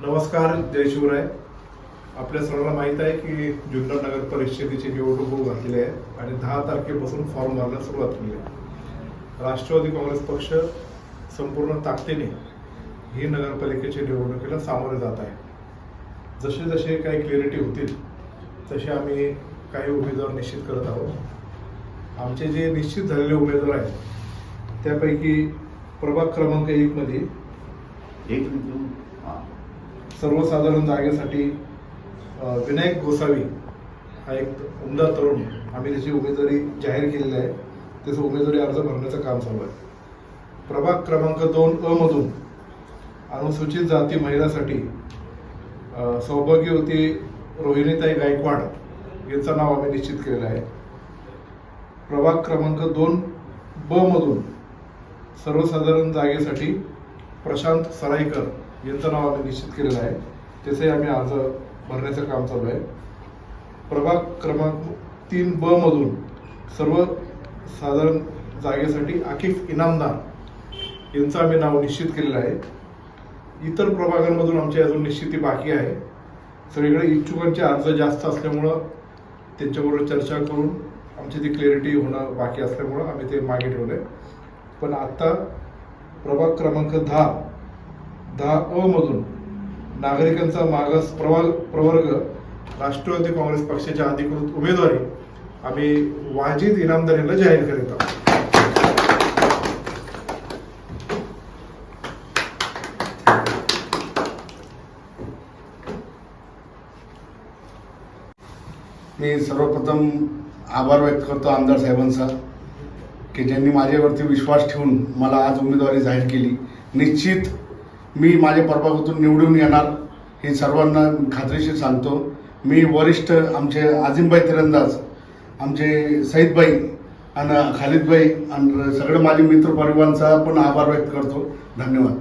नमस्कार जय शिवराय. आपल्या सर्वांना माहीत आहे की जुन्नर नगर परिषदेची निवडणूक होऊ घातलेली आहे आणि दहा तारखेपासून फॉर्म भरण्यास सुरुवात केली आहे. राष्ट्रवादी काँग्रेस पक्ष संपूर्ण ताकदीने ही नगरपालिकेच्या निवडणुकीला सामोरे जात आहे. जसे जसे काही क्लिअरिटी होतील तसे आम्ही काही उमेदवार निश्चित करत आहोत. आमचे जे निश्चित झालेले उमेदवार आहेत त्यापैकी प्रभाग क्रमांक एकमध्ये एक मिनिट सर्वसाधारण जागेसाठी विनायक गोसावी हा एक उमदा तरुण आम्ही त्याची उमेदवारी जाहीर केलेली आहे. त्याचं उमेदवारी अर्ज भरण्याचं काम चालू आहे. प्रभाग क्रमांक दोन अ मधून अनुसूचित जाती महिलासाठी सौभाग्यवती रोहिणीताई गायकवाड यांचं नाव आम्ही निश्चित केलेलं आहे. प्रभाग क्रमांक दोन ब मधून सर्वसाधारण जागेसाठी प्रशांत सराईकर यांचं नाव आम्ही निश्चित केलेलं आहे. त्याचे आम्ही अर्ज भरण्याचं काम चालू आहे. प्रभाग क्रमांक तीन ब मधून सर्व साधारण जागेसाठी आकिफ इनामदार यांचं आम्ही नाव निश्चित केलेलं आहे. इतर प्रभागांमधून आमची अजून निश्चिती बाकी आहे. सगळीकडे इच्छुकांचे अर्ज जास्त असल्यामुळं त्यांच्याबरोबर चर्चा करून आमची ती क्लॅरिटी होणं बाकी असल्यामुळं आम्ही ते मागे ठेवलं आहे पण आत्ता प्रभाग क्रमांक दहा दहा अ मधून नागरिकांचा मागास प्रभाग प्रवर्ग राष्ट्रवादी काँग्रेस पक्षाच्या अधिकृत उमेदवारी आम्ही वाजिद इनामदार यांना जाहीर करीत आहोत. मी सर्वप्रथम आभार व्यक्त करतो आमदार साहेबांचा की ज्यांनी माझ्यावरती विश्वास ठेवून मला आज उमेदवारी जाहीर केली. निश्चित मी माझ्या प्रभागातून निवडून येणार हे सर्वांना खात्रीशीर सांगतो. मी वरिष्ठ आमचे आझिमबाई तिरंदाज आमचे सईदबाई आणि खालिदबाई आणि सगळे माझे मित्र परिवारांचा पण आभार व्यक्त करतो. धन्यवाद.